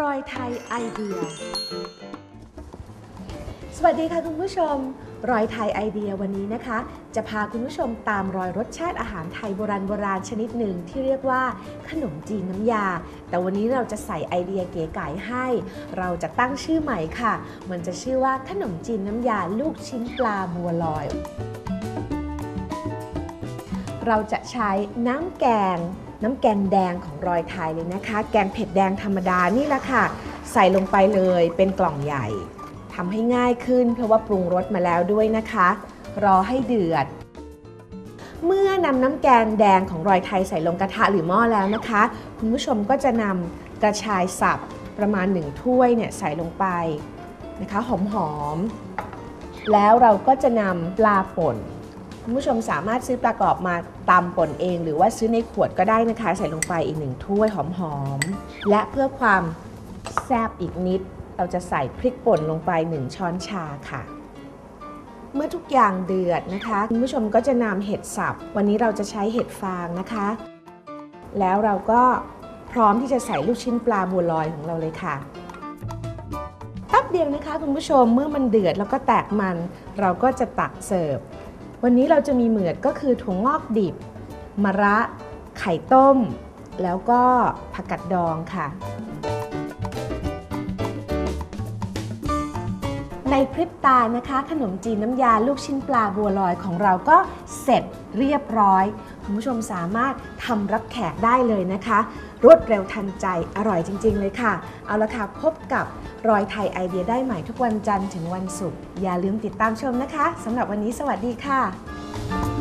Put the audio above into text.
รอยไทยไอเดีย สวัสดีค่ะคุณผู้ชม รอยไทยไอเดียวันนี้นะคะ จะพาคุณผู้ชมตามรอยรสชาติอาหารไทยโบราณโบราณชนิดหนึ่งที่เรียกว่าขนมจีนน้ำยา แต่วันนี้เราจะใส่ไอเดียเก๋ไก๋ให้ เราจะตั้งชื่อใหม่ค่ะ มันจะชื่อว่าขนมจีนน้ำยาลูกชิ้นปลาบัวลอย เราจะใช้น้ำแกง น้ำแกงแดงของรอยไทยเลยนะคะ แกงเผ็ดแดงธรรมดานี่แหละค่ะ ใส่ลงไปเลยเป็นกล่องใหญ่ทำให้ง่ายขึ้นเพราะว่าปรุงรสมาแล้วด้วยนะคะ รอให้เดือด เมื่อนำน้ำแกงแดงของรอยไทยใส่ลงกระทะหรือหม้อแล้วนะคะ คุณผู้ชมก็จะนำกระชายสับประมาณ1ถ้วยเนี่ยใส่ลงไปนะคะหอมๆแล้วเราก็จะนำปลาป่น คุณผู้ชมสามารถซื้อปลากอบมาตำป่นเอง หรือว่าซื้อในขวดก็ได้นะคะ ใส่ลงไปอีกหนึ่งถ้วยหอมๆ และเพื่อความแซ่บอีกนิด เราจะใส่พริกป่นลงไป 1 ช้อนชาค่ะ เมื่อทุกอย่างเดือดนะคะ คุณผู้ชมก็จะนำเห็ดสับ วันนี้เราจะใช้เห็ดฟางนะคะ แล้วเราก็พร้อมที่จะใส่ลูกชิ้นปลาบัวลอยของเราเลยค่ะแป๊บเดียวนะคะคุณผู้ชมเมื่อมันเดือดแล้วก็แตกมัน เราก็จะตักเสิร์ฟ วันนี้เราจะมีเหมือดก็คือถั่วงอกดิบ มะระ ไข่ต้ม แล้วก็ผักกัดดองค่ะ ในพริบตานะคะ ขนมจีนน้ำยาลูกชิ้นปลาบัวลอยของเราก็เสร็จเรียบร้อย คุณผู้ชมสามารถทำรับแขกได้เลยนะคะ รวดเร็วทันใจอร่อยจริง ๆ เลยค่ะ เอาละค่ะ พบกับรอยไทยไอเดียได้ใหม่ทุกวันจันทร์ถึงวันศุกร์อย่าลืมติดตามชมนะคะสำหรับวันนี้สวัสดีค่ะ